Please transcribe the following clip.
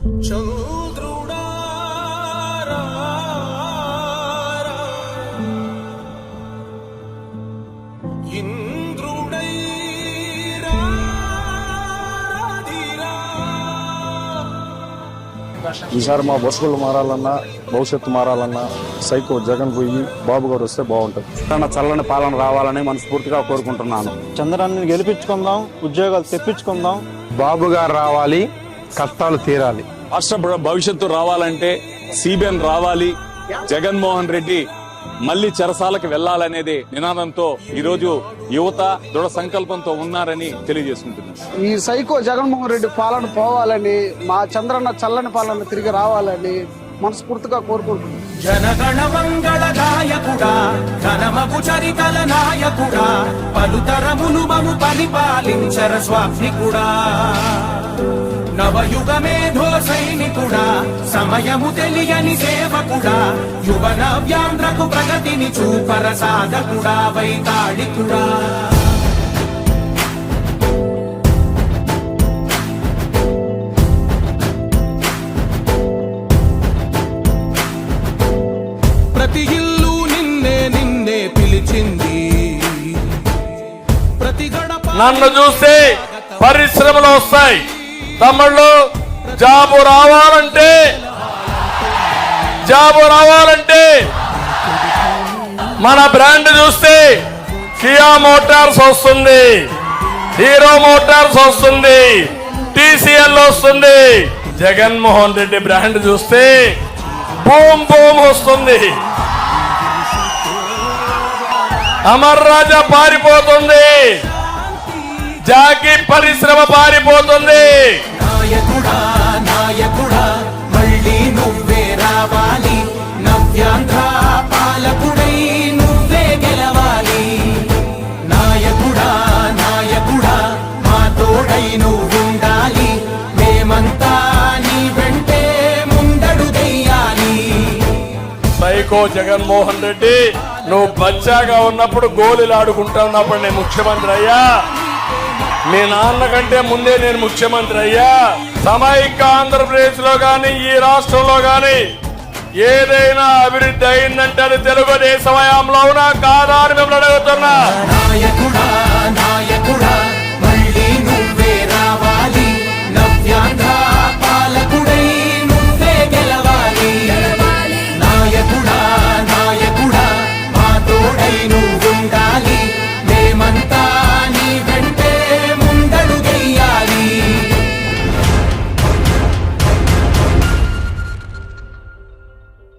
చంద్రుడా. ఇంద్రుడై. ఈసారి మా బస్సులు మారాలన్నా భవిష్యత్తు మారాలన్నా సైకో జగన్ పోయి బాబు గారు వస్తే బాగుంటుంది తన చల్లని పాలన రావాలని మనస్ఫూర్తిగా కోరుకుంటున్నాను చంద్రాన్ని గెలిపించుకుందాం ఉద్యోగాలు తెప్పించుకుందాం బాబు గారు రావాలి కష్టాలు తీరాలి. రాష్ట్ర భవిష్యత్తు రావాలంటే సిబిఎన్ రావాలి. జగన్మోహన్ రెడ్డి మళ్ళీ చెరసాలకు వెళ్ళాలనేది నినాదంతో ఈ రోజు యువత దృఢ సంకల్పంతో ఉన్నారని తెలియజేసుకుంటున్నాను. ఈ సైకో జగన్మోహన్ రెడ్డి పాలన పోవాలని మా చంద్రన్న చల్లని పాలన తిరిగి రావాలని మనస్ఫూర్తిగా కోరుకుంటున్నాం. జనగణ మంగళ గాయకుడా ఘనమగు చరితల నాయకుడా పలుతరములు మము పరిపాలించర స్వామికుడా. నవయుగ మేధో సైనికుడా సమయము తెలియని సేవకుడా యువ నవ్యాంధ్రకు ప్రగతిని చూపర సాధకుడా వైతాళికుడా. ప్రతి ఇల్లు నిన్నే నిన్నే పిలిచింది. ప్రతి గడప నన్ను చూస్తే పరిశ్రమలు వస్తాయి. తమ్ముళ్ళు జాబు రావాలంటే జాబు రావాలంటే మన బ్రాండ్ చూస్తే కియా మోటార్స్ వస్తుంది హీరో మోటార్స్ వస్తుంది టీసీఎల్ వస్తుంది. జగన్మోహన్ రెడ్డి బ్రాండ్ చూస్తే బూమ్ బూమ్ వస్తుంది. అమర్ రాజా పారిపోతుంది. జాకి పరిశ్రమ పారిపోతుంది. నాయకుడా నాయకుడా మళ్ళీ నువ్వే రావాలి. నవ్యాంధ్ర పాలకుడై నువ్వే గెలవాలి. నాయకుడా నాయకుడా మా తోడై నువ్వుండాలి. మేమంతా నీ వెంటే ముందడు దెయ్యాలి. సైకో జగన్మోహన్ రెడ్డి నువ్వు బచ్చాగా ఉన్నప్పుడు గోళీలు ఆడుకుంటా ఉన్నప్పుడు నేను ముఖ్యమంత్రి అయ్యా. మీ నాన్న కంటే ముందే నేను ముఖ్యమంత్రి అయ్యా. సమైక్య ఆంధ్రప్రదేశ్లో గాని ఈ రాష్ట్రంలో గాని ఏదైనా అభివృద్ధి అయిందంటే అది తెలుగుదేశం హయాంలో అవునా? కాదా అని మిమ్మల్ని అడుగుతున్నా.